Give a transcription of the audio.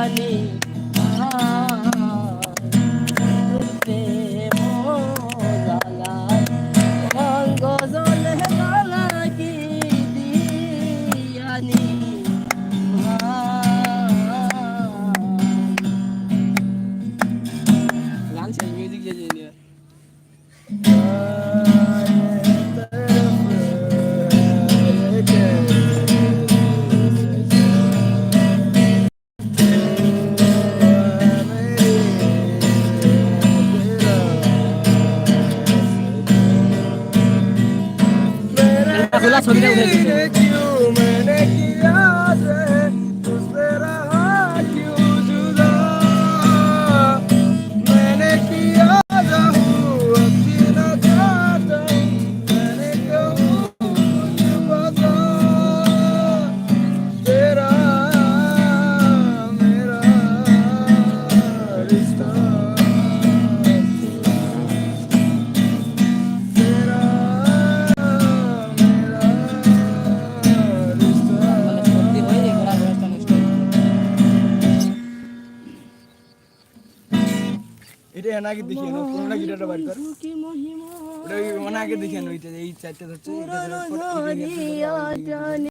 জানি music engineer. Uh... খোলা ছবিটা উঠে এটা এর আগে দেখিয়ে নো কোন গিটারটা বাইর কর ওটা মানে আগে দেখিয়ে ওইটা এই চারটা ধরছে